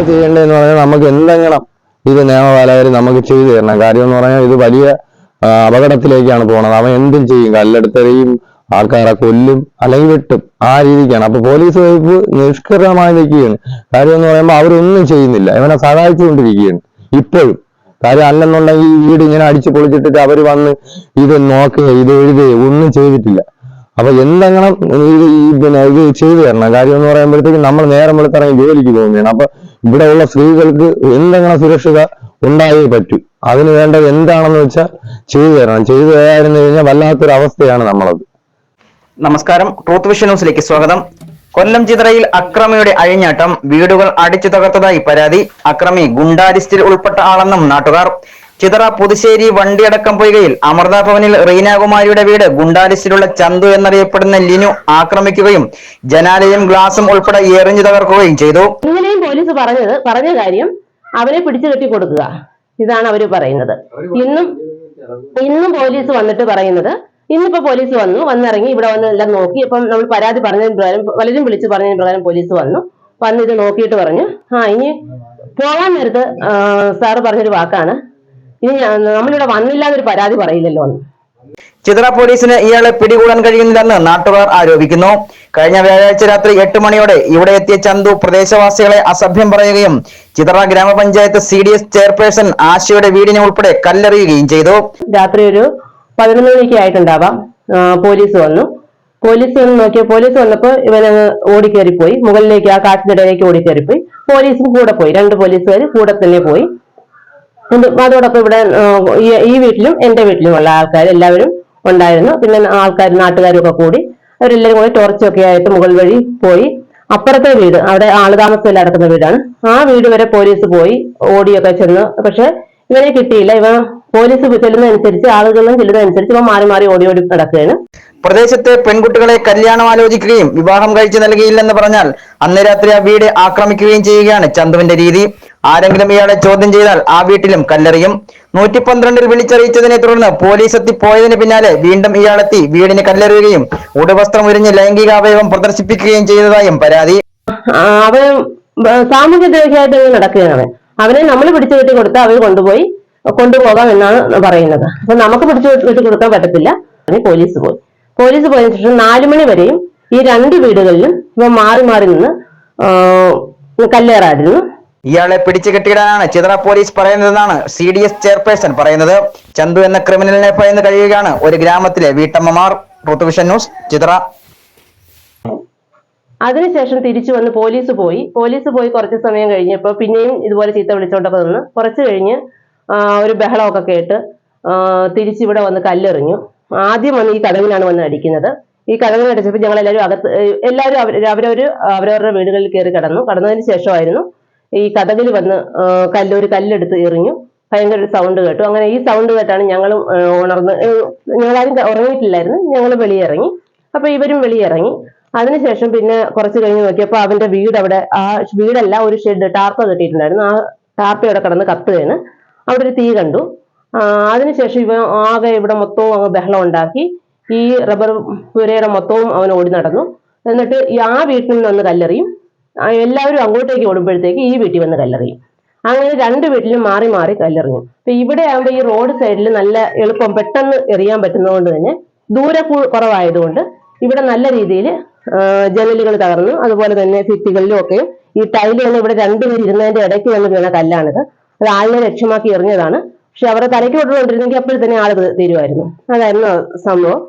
ഇപ്പൊ ചെയ്യേണ്ടതെന്ന് പറഞ്ഞാൽ നമുക്ക് എന്തെങ്കിലും ഇത് നിയമപാലകർ നമുക്ക് ചെയ്തു തരണം. കാര്യം എന്ന് പറഞ്ഞാൽ ഇത് വലിയ അപകടത്തിലേക്കാണ് പോണത് അവൻ എന്തും ചെയ്യും. കല്ലെടുത്തെറിയും ആൾക്കാരെ കൊല്ലും അല്ലെങ്കിൽ വെട്ടും. ആ രീതിക്കാണ്. അപ്പൊ പോലീസ് വകുപ്പ് നിഷ്കൃതമായി നിൽക്കുകയാണ്. കാര്യം എന്ന് പറയുമ്പോൾ അവരൊന്നും ചെയ്യുന്നില്ല. ഇവനെ സഹായിച്ചുകൊണ്ടിരിക്കുകയാണ്. ഇപ്പോഴും. കാര്യം അല്ലെന്നുണ്ടെങ്കിൽ ഈ വീട് ഇങ്ങനെ അടിച്ചു പൊളിച്ചിട്ടിട്ട് അവർ വന്ന് ഇത് നോക്കുക ഇത് എഴുതുക ഒന്നും ചെയ്തിട്ടില്ല. അപ്പൊ എന്തെങ്കിലും ഈ പിന്നെ ഇത് ചെയ്തു തരണം. കാര്യം എന്ന് പറയുമ്പോഴത്തേക്ക് നമ്മൾ നേരം വെളുത്തിറങ്ങി ജോലിക്ക് പോകുന്നതാണ്. അപ്പൊ ഇവിടെയുള്ള സ്ത്രീകൾക്ക് എന്തെങ്കിലും സുരക്ഷിത ഉണ്ടായേ പറ്റൂ. അതിന് വേണ്ടത് എന്താണെന്ന് വെച്ചാൽ ചെയ്തു തരണം. ചെയ്തു തരായിരുന്നു കഴിഞ്ഞാൽ വല്ലാത്തൊരു അവസ്ഥയാണ് നമ്മളത്. നമസ്കാരം. ട്രൂത്ത് വിഷൻ ന്യൂസിലേക്ക് സ്വാഗതം. കൊല്ലം ചിതറയിൽ അക്രമിയുടെ അഴിഞ്ഞാട്ടം വീടുകൾ അടിച്ചു തകർത്തതായി പരാതി. അക്രമി ഗുണ്ടാരിസ്റ്റിൽ ഉൾപ്പെട്ട ആളെന്നും നാട്ടുകാർ. ചിതറ പുതുശ്ശേരി വണ്ടിയടക്കം പൊയ്കയിൽ അമൃത ഭവനിൽ റീനാകുമാരിയുടെ വീട് ഗുണ്ടാരിസ്റ്റിലുള്ള ചന്തു എന്നറിയപ്പെടുന്ന ലിനു ആക്രമിക്കുകയും ജനാലയും ഗ്ലാസും ഉൾപ്പെടെ എറിഞ്ഞു തകർക്കുകയും ചെയ്തു. പോലീസ് പറഞ്ഞത് പറഞ്ഞ കാര്യം അവരെ പിടിച്ചു കെട്ടി കൊടുക്കുക. ഇതാണ് അവർ പറയുന്നത്. ഇന്നും ഇന്നും പോലീസ് വന്നിട്ട് പറയുന്നത് ഇന്നിപ്പോ പോലീസ് വന്നു വന്നിറങ്ങി ഇവിടെ വന്ന് എല്ലാം നോക്കി ഇപ്പം നമ്മൾ പരാതി പറഞ്ഞതിന് പ്രകാരം പലരും വിളിച്ച് പറഞ്ഞതിന് പ്രകാരം പോലീസ് വന്നു വന്ന് ഇത് നോക്കിയിട്ട് പറഞ്ഞു. ആ ഇനി പോകാൻ നേരത്ത് സാറ് പറഞ്ഞൊരു വാക്കാണ്. ഇനി നമ്മളിവിടെ വന്നില്ല എന്നൊരു പരാതി പറയില്ലല്ലോ എന്ന്. ചിതറ പോലീസിന് ഇയാളെ പിടികൂടാൻ കഴിയുന്നില്ലെന്ന് നാട്ടുകാർ ആരോപിക്കുന്നു. കഴിഞ്ഞ വ്യാഴാഴ്ച രാത്രി എട്ട് മണിയോടെ ഇവിടെ എത്തിയ ചന്തു പ്രദേശവാസികളെ അസഭ്യം പറയുകയും ചിത്ര ഗ്രാമപഞ്ചായത്ത് സി ഡി എസ് ചെയർപേഴ്സൺ ആശയുടെ വീടിനെ ഉൾപ്പെടെ കല്ലെറിയുകയും ചെയ്തു. രാത്രി ഒരു പതിനൊന്ന് മണിക്ക് ആയിട്ടുണ്ടാവാം. പോലീസ് വന്നു. പോലീസ് വന്ന് നോക്കിയ പോലീസ് വന്നപ്പോൾ ഇവനങ്ങ് ഓടിക്കേറിപ്പോയി. മുകളിലേക്ക് ആ കാട്ടിനിടയിലേക്ക് ഓടിക്കേറിപ്പോയി. പോലീസും കൂടെ പോയി. രണ്ട് പോലീസുകാർ കൂടെ തന്നെ പോയി. അതോടൊപ്പം ഇവിടെ ഈ- വീട്ടിലും എന്റെ വീട്ടിലുമുള്ള ആൾക്കാർ എല്ലാവരും ഉണ്ടായിരുന്നു. പിന്നെ ആൾക്കാർ നാട്ടുകാരും ഒക്കെ കൂടി അവരെല്ലാവരും കൂടി ടോർച്ചൊക്കെ ആയിട്ട് മുകൾ വഴി പോയി. അപ്പുറത്തെ വീട് അവിടെ ആൾ താമസത്തിൽ നടക്കുന്ന വീടാണ്. ആ വീട് വരെ പോലീസ് പോയി ഓടിയൊക്കെ ചെന്ന്. പക്ഷെ ഇവനെ കിട്ടിയില്ല. ഇവ പോലീസ് ചെല്ലുന്നതനുസരിച്ച് ആളുകളും ചെല്ലുന്നതനുസരിച്ച് ഇവ മാറി മാറി ഓടി ഓടി നടക്കുകയാണ്. പ്രദേശത്തെ പെൺകുട്ടികളെ കല്യാണം ആലോചിക്കുകയും വിവാഹം കഴിച്ചു നൽകിയില്ലെന്ന് പറഞ്ഞാൽ അന്ന് രാത്രി ആ വീട് ആക്രമിക്കുകയും ചെയ്യുകയാണ് ചന്തുവിന്റെ രീതി. ആരെങ്കിലും ഇയാളെ ചോദ്യം ചെയ്താൽ ആ വീട്ടിലും കല്ലെറിയും. നൂറ്റി പന്ത്രണ്ടിൽ വിളിച്ചറിയിച്ചതിനെ തുടർന്ന് പോലീസ് എത്തിപ്പോയതിന് പിന്നാലെ വീണ്ടും ഇയാളെത്തി വീടിന് കല്ലെറിയുകയും ഉടുവസ്ത്രം ഉരിഞ്ഞ് ലൈംഗിക അവയവം പ്രദർശിപ്പിക്കുകയും ചെയ്തതായും പരാതി. അവൻ സാമൂഹ്യ നടക്കുകയാണ്. അവനെ നമ്മൾ പിടിച്ചു കെട്ടി കൊടുത്ത് അവർ കൊണ്ടുപോയി കൊണ്ടുപോകാം എന്നാണ് പറയുന്നത്. അപ്പൊ നമുക്ക് പിടിച്ചു കെട്ടി കൊടുക്കാൻ പറ്റത്തില്ല. പോലീസ് പോയി. പോലീസ് പോയതിനു ശേഷം നാലു മണി വരെയും ഈ രണ്ട് വീടുകളിലും ഇവ മാറി മാറി നിന്ന് കല്ലേറായിരുന്നു ഇയാളെ പിടിച്ചു കെട്ടിയിടാനാണ് ചിതറ പോലീസ് പറയുന്നതെന്നാണ് സി ഡി എസ് ചെയർപേഴ്സൺ പറയുന്നത്. ചന്തു എന്ന ക്രിമിനലിനെ ഭയന്ന് കഴിയുകയാണ് ഒരു ഗ്രാമത്തിലെ വീട്ടമ്മമാർ. ഋതുവിഷൻ ന്യൂസ് ചിതറ. അതിനുശേഷം തിരിച്ചു വന്ന് പോലീസ് പോയി. പോലീസ് പോയി കുറച്ച് സമയം കഴിഞ്ഞപ്പോൾ പിന്നെയും ഇതുപോലെ ചീത്ത വിളിച്ചോണ്ടൊക്കെ നിന്ന് കുറച്ച് കഴിഞ്ഞ് ഒരു ബഹളമൊക്കെ കേട്ട് തിരിച്ചിവിടെ വന്ന് കല്ലെറിഞ്ഞു. ആദ്യം വന്ന് ഈ കടവിലാണ് വന്ന് അടിക്കുന്നത്. ഈ കഥവിന് അടിച്ചപ്പോൾ ഞങ്ങൾ എല്ലാവരും അകത്ത് എല്ലാവരും അവർ അവരവർ അവരവരുടെ വീടുകളിൽ കയറി കടന്നു. കടന്നതിന് ശേഷമായിരുന്നു ഈ കഥകിൽ വന്ന് കല്ലൊരു കല്ലെടുത്ത് എറിഞ്ഞു. ഭയങ്കര ഒരു സൗണ്ട് കേട്ടു. അങ്ങനെ ഈ സൗണ്ട് കേട്ടാണ് ഞങ്ങളും ഉണർന്ന് ഞങ്ങളാരും ഉറങ്ങിയിട്ടില്ലായിരുന്നു. ഞങ്ങൾ വെളിയിറങ്ങി. അപ്പൊ ഇവരും വെളിയിറങ്ങി. അതിനുശേഷം പിന്നെ കുറച്ച് കഴിഞ്ഞ് നോക്കിയപ്പോൾ അവന്റെ വീട് അവിടെ ആ വീടല്ല ഒരു ഷെഡ് ടാർപ്പ കെട്ടിയിട്ടുണ്ടായിരുന്നു. ആ ടാർപ്പ അവിടെ കിടന്ന് കത്തുകയാണ് അവിടെ ഒരു തീ കണ്ടു. അതിനുശേഷം ഇവ ആകെ ഇവിടെ മൊത്തവും അങ്ങ് ബഹളം ഉണ്ടാക്കി. ഈ റബ്ബർ പുരയുടെ മൊത്തവും അവൻ ഓടി നടന്നു. എന്നിട്ട് ആ വീട്ടിൽ നിന്ന് കല്ലെറിയും. എല്ലാവരും അങ്ങോട്ടേക്ക് ഓടുമ്പോഴത്തേക്ക് ഈ വീട്ടിൽ വന്ന് കല്ലെറിയും. അങ്ങനെ രണ്ട് വീട്ടിലും മാറി മാറി കല്ലെറിഞ്ഞു. അപ്പൊ ഇവിടെ ആകുമ്പോൾ ഈ റോഡ് സൈഡിൽ നല്ല എളുപ്പം പെട്ടെന്ന് എറിയാൻ പറ്റുന്നതുകൊണ്ട് തന്നെ ദൂരെ കുറവായതുകൊണ്ട് ഇവിടെ നല്ല രീതിയിൽ ജനലുകൾ തകർന്നു. അതുപോലെ തന്നെ ഭിത്തികളിലും ഒക്കെ ഈ ടൈൽ തന്നെ ഇവിടെ രണ്ടുപേർ ഇരുന്നതിന്റെ ഇടയ്ക്ക് വന്ന് വീണ കല്ലാണിത്. അത് ആളിനെ ലക്ഷ്യമാക്കി എറിഞ്ഞതാണ്. പക്ഷെ അവരുടെ തലയ്ക്ക് കൊണ്ടുകൊണ്ടിരുന്നെങ്കിൽ അപ്പോഴത്തന്നെ തന്നെ ആൾ തീരുമായിരുന്നു. അതായിരുന്നു സംഭവം.